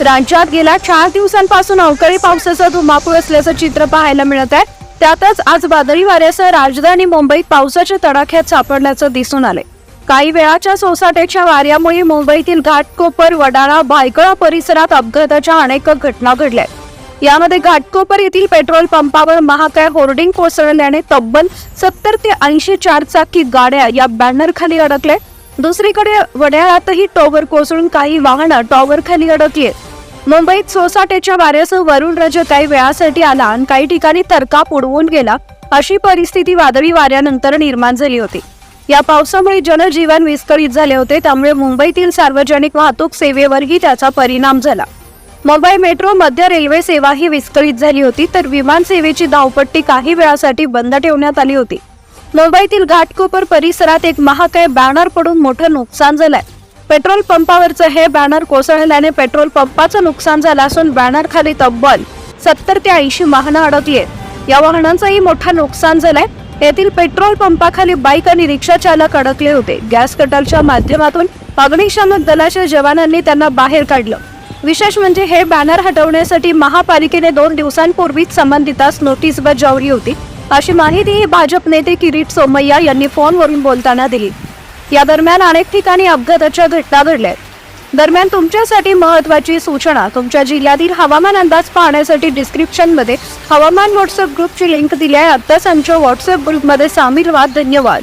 राज्यात गेल्या चार दिवसांपासून अवकाळी पावसाचा धुमाकूळ असल्याचं चित्र पाहायला मिळत आहे. त्यातच आज वादळी वाऱ्यासह राजधानी मुंबईत पावसाच्या तडाख्यात सापडल्याचं दिसून आले काही वेळाच्या सोसाट्याच्या वाऱ्यामुळे मुंबईतील घाटकोपर वडाळा भायकळा परिसरात अपघाताच्या अनेक घटना घडल्या यामध्ये घाटकोपर येथील पेट्रोल पंपावर महाकाय होर्डिंग कोसळल्याने तब्बल सत्तर ते ऐंशी चारचाकी गाड्या या बॅनर खाली अडकले दुसरीकडे वड्याळातही टॉवर कोसळून काही वाहनं टॉवर खाली अडकली मुंबईत सोसाट्याच्या वाऱ्यासह वरुण रज काही वेळासाठी आला आणि काही ठिकाणी तरकाप उडवून गेला अशी परिस्थिती वादळी वाऱ्यानंतर निर्माण झाली होती. या पावसामुळे जनजीवन विस्कळीत झाले होते त्यामुळे मुंबईतील सार्वजनिक वाहतूक सेवेवरही त्याचा परिणाम झाला. मुंबई मेट्रो मध्य रेल्वे सेवा ही विस्कळीत झाली होती तर विमान सेवेची धावपट्टी काही वेळासाठी बंद ठेवण्यात आली होती. मुंबईतील घाटकोपर परिसरात एक महाकाय बॅनर पडून मोठं नुकसान झालंय. पेट्रोल पंपावरचं हे बॅनर कोसळल्याने पेट्रोल पंपाचं नुकसान झालं असून बॅनर खाली तब्बल सत्तर ते ऐंशी वाहनं अडकली आहेत. या वाहनांचंही मोठं नुकसान झालंय. येथील पेट्रोल पंपाखाली बाईक आणि रिक्षा चालक अडकले होते. गॅस कटरच्या माध्यमातून अग्निशामक दलाच्या जवानांनी त्यांना बाहेर काढलं. विशेष म्हणजे हे बॅनर हटवण्यासाठी महापालिकेने दोन दिवसांपूर्वीच संबंधितास नोटीस बजावली होती. अशी माहिती भाजप नेते किरीट सोमय्या यांनी फोनवरून बोलताना दिली. या दरम्यान अनेक ठिकाणी अपघाताच्या घटना घडल्या. आहेत. दरम्यान तुमच्यासाठी महत्वाची सूचना तुमच्या जिल्ह्यातील हवामान अंदाज पाहण्यासाठी डिस्क्रिप्शनमध्ये हवामान व्हॉट्सअप ग्रुपची लिंक दिली आहे. आत्ताच आमच्या व्हॉट्सअप ग्रुपमध्ये सामील व्हा. धन्यवाद.